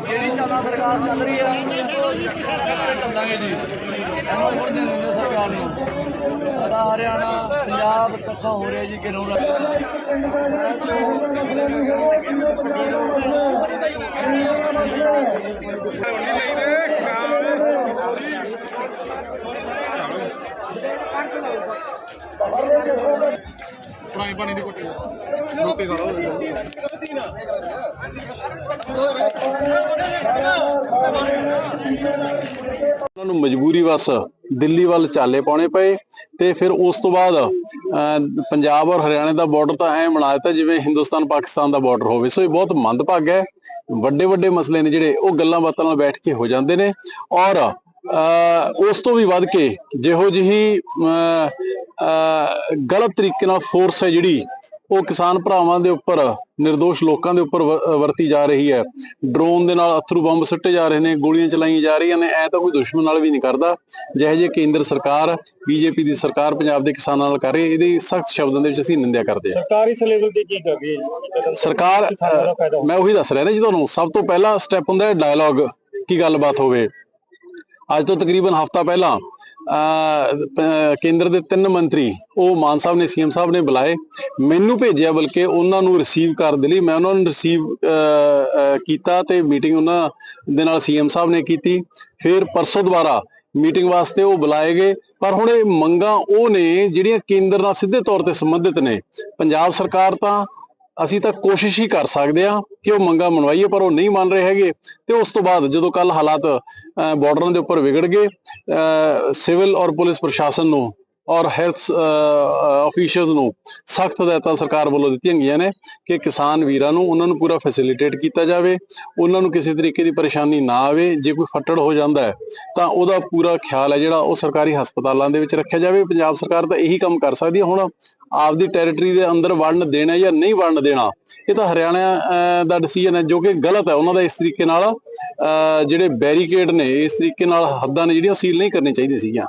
ਜਿਹੜੀ ਚੱਲਦਾ ਸਰਕਾਰ ਚੱਲ ਰਹੀ ਆ ਚੱਲਾਂਗੇ ਜੀ ਇਹਨੂੰ ਹੋਰ ਦੇ ਦਿੰਦੇ ਸਰਕਾਰ ਨੂੰ ਸਾਡਾ ਹਰਿਆਣਾ ਪੰਜਾਬ ਇਕੱਠਾ ਹੋ ਰਿਹਾ ਜੀ ਕਿਨੂੰ ਪੁਰਾਣੀ ਪਾਣੀ ਦੀ ਕੋਟੀ ਰੋਕੇ ਕਰੋ ਉਹਨਾਂ ਨੂੰ ਮਜਬੂਰੀ ਵਸ ਦਿੱਲੀ ਵੱਲ ਚਾਲੇ ਪਾਉਣੇ ਪਏ ਤੇ ਫਿਰ ਉਸ ਤੋਂ ਬਾਅਦ ਅਹ, ਪੰਜਾਬ ਔਰ ਹਰਿਆਣਾ ਦਾ ਬਾਰਡਰ ਤਾਂ ਐ ਬਣਾ ਦਿੱਤਾ ਜਿਵੇਂ ਹਿੰਦੁਸਤਾਨ ਪਾਕਿਸਤਾਨ ਦਾ ਬਾਰਡਰ ਹੋਵੇ। ਸੋ ਇਹ ਬਹੁਤ ਮੰਦਭਾਗ ਹੈ। ਵੱਡੇ ਵੱਡੇ ਮਸਲੇ ਨੇ ਜਿਹੜੇ ਉਹ ਗੱਲਾਂ ਬਾਤਾਂ ਨਾਲ ਬੈਠ ਕੇ ਹੋ ਜਾਂਦੇ ਨੇ ਔਰ ਉਸ ਤੋਂ ਵੀ ਵੱਧ ਕੇ ਜਿਹੋ ਜਿਹੀ ਗਲਤ ਤਰੀਕੇ ਨਾਲ ਫੋਰਸ ਹੈ ਜਿਹੜੀ ਉਹ ਕਿਸਾਨ ਭਰਾਵਾਂ ਦੇ ਉੱਪਰ નિર્ਦੋਸ਼ ਲੋਕਾਂ ਦੇ ਉੱਪਰ ਵਰਤੀ ਜਾ ਰਹੀ ਹੈ। ਡਰੋਨ ਦੇ ਨਾਲ ਅਥਰੂ ਬੰਬ ਸੁੱਟੇ ਜਾ ਰਹੇ ਨੇ ਗੋਲੀਆਂ ਚਲਾਈਆਂ ਜਾ ਰਹੀਆਂ ਨੇ ਐ ਤਾਂ ਕੋਈ ਦੁਸ਼ਮਣ ਨਾਲ ਵੀ ਨਹੀਂ ਕਰਦਾ। ਜਿਹੋ ਜਿਹੇ ਕੇਂਦਰ ਸਰਕਾਰ ਬੀਜੇਪੀ ਦੀ ਸਰਕਾਰ ਪੰਜਾਬ ਦੇ ਕਿਸਾਨਾਂ ਨਾਲ ਕਰ ਰਹੀ ਹੈ ਇਹਦੀ ਸਖਤ ਸ਼ਬਦਾਂ ਦੇ ਵਿੱਚ ਅਸੀਂ ਨਿੰਦਿਆ ਕਰਦੇ ਹਾਂ। ਸਰਕਾਰ ਇਸ ਲੈਵਲ ਤੇ ਕੀ ਕਰ ਰਹੀ ਹੈ ਸਰਕਾਰ ਮੈਂ ਉਹੀ ਦੱਸ ਰਿਹਾ ਨਾ ਜੀ ਤੁਹਾਨੂੰ ਸਭ ਤੋਂ ਪਹਿਲਾ ਸਟੈਪ ਹੁੰਦਾ ਹੈ ਡਾਇਲੌਗ ਕੀ ਗੱਲਬਾਤ ਹੋਵੇ। ਅੱਜ ਤੋਂ ਤਕਰੀਬਨ ਹਫਤਾ ਪਹਿਲਾਂ ਕੇਂਦਰ ਦੇ ਤਿੰਨ ਮੰਤਰੀ, ਉਹ ਮਾਨ ਸਾਹਿਬ ਨੇ ਸੀਐਮ ਸਾਹਿਬ ਨੇ ਬੁਲਾਏ, ਮੈਨੂੰ ਭੇਜਿਆ ਬਲਕਿ ਉਹਨਾਂ ਨੂੰ ਰਿਸੀਵ ਕਰਨ ਦੇ ਲਈ, ਮੈਂ ਉਹਨਾਂ ਨੂੰ ਰਿਸੀਵ ਕੀਤਾ ਤੇ ਮੀਟਿੰਗ ਉਹਨਾਂ ਦੇ ਨਾਲ ਸੀਐਮ ਸਾਹਿਬ ਨੇ ਕੀਤੀ, ਫਿਰ ਪਰਸੋਂ ਦੁਬਾਰਾ ਮੀਟਿੰਗ ਵਾਸਤੇ ਉਹ ਬੁਲਾਏ ਗਏ, ਪਰ ਹੁਣ ਇਹ ਮੰਗਾਂ ਉਹ ਨੇ ਜਿਹੜੀਆਂ ਕੇਂਦਰ ਨਾਲ ਸਿੱਧੇ ਤੌਰ ਤੇ ਸੰਬੰਧਿਤ ਨੇ, ਪੰਜਾਬ ਸਰਕਾਰ ਤਾਂ ਅਸੀਂ ਤਾਂ ਕੋਸ਼ਿਸ਼ ਹੀ ਕਰ ਸਕਦੇ ਆ ਕਿ ਉਹ ਮੰਗਾਂ ਮਨਵਾਈਏ ਪਰ ਉਹ ਨਹੀਂ ਮੰਨ ਰਹੇ ਹੈਗੇ। ਤੇ ਉਸ ਤੋਂ ਬਾਅਦ ਜਦੋਂ ਕੱਲ ਹਾਲਾਤ ਅਹ, ਬਾਰਡਰਾਂ ਦੇ ਉੱਪਰ ਵਿਗੜ ਗਏ ਸਿਵਲ ਔਰ ਪੁਲਿਸ ਪ੍ਰਸ਼ਾਸਨ ਨੂੰ ਔਰ ਹੈਲਥ ਅਫੀਸ਼ੀਅਲਸ ਨੂੰ ਸਖਤ ਹਦਾਇਤਾਂ ਸਰਕਾਰ ਵੱਲੋਂ ਦਿੱਤੀਆਂ ਗਈਆਂ ਨੇ ਕਿ ਕਿਸਾਨ ਵੀਰਾਂ ਨੂੰ ਉਹਨਾਂ ਨੂੰ ਪੂਰਾ ਫੈਸਿਲਿਟੇਟ ਕੀਤਾ ਜਾਵੇ, ਉਹਨਾਂ ਨੂੰ ਕਿਸੇ ਤਰੀਕੇ ਦੀ ਪਰੇਸ਼ਾਨੀ ਨਾ ਆਵੇ, ਜੇ ਕੋਈ ਫੱਟੜ ਹੋ ਜਾਂਦਾ ਹੈ, ਤਾਂ ਉਹਦਾ ਪੂਰਾ ਖਿਆਲ ਹੈ ਜਿਹੜਾ ਉਹ ਸਰਕਾਰੀ ਹਸਪਤਾਲਾਂ ਦੇ ਵਿੱਚ ਰੱਖਿਆ ਜਾਵੇ। ਪੰਜਾਬ ਸਰਕਾਰ ਤਾਂ ਇਹੀ ਕੰਮ ਕਰ ਸਕਦੀ ਹੈ। ਹੁਣ ਆਪਦੀ ਟੈਰੀਟਰੀ ਦੇ ਅੰਦਰ ਵੜਨ ਦੇਣਾ ਜਾਂ ਨਹੀਂ ਵੜਨ ਦੇਣਾ, ਇਹ ਤਾਂ ਹਰਿਆਣਾ ਦਾ ਡਿਸੀਜਨ ਹੈ ਜੋ ਕਿ ਗਲਤ ਹੈ। ਉਹਨਾਂ ਦਾ ਇਸ ਤਰੀਕੇ ਨਾਲ ਜਿਹੜੇ ਬੈਰੀਕੇਡ ਨੇ, ਇਸ ਤਰੀਕੇ ਨਾਲ ਹੱਦਾਂ ਨੇ ਜਿਹੜੀਆਂ ਸੀਲ ਨਹੀਂ ਕਰਨੀ ਚਾਹੀਦੀਆਂ ਸੀਗੀਆਂ।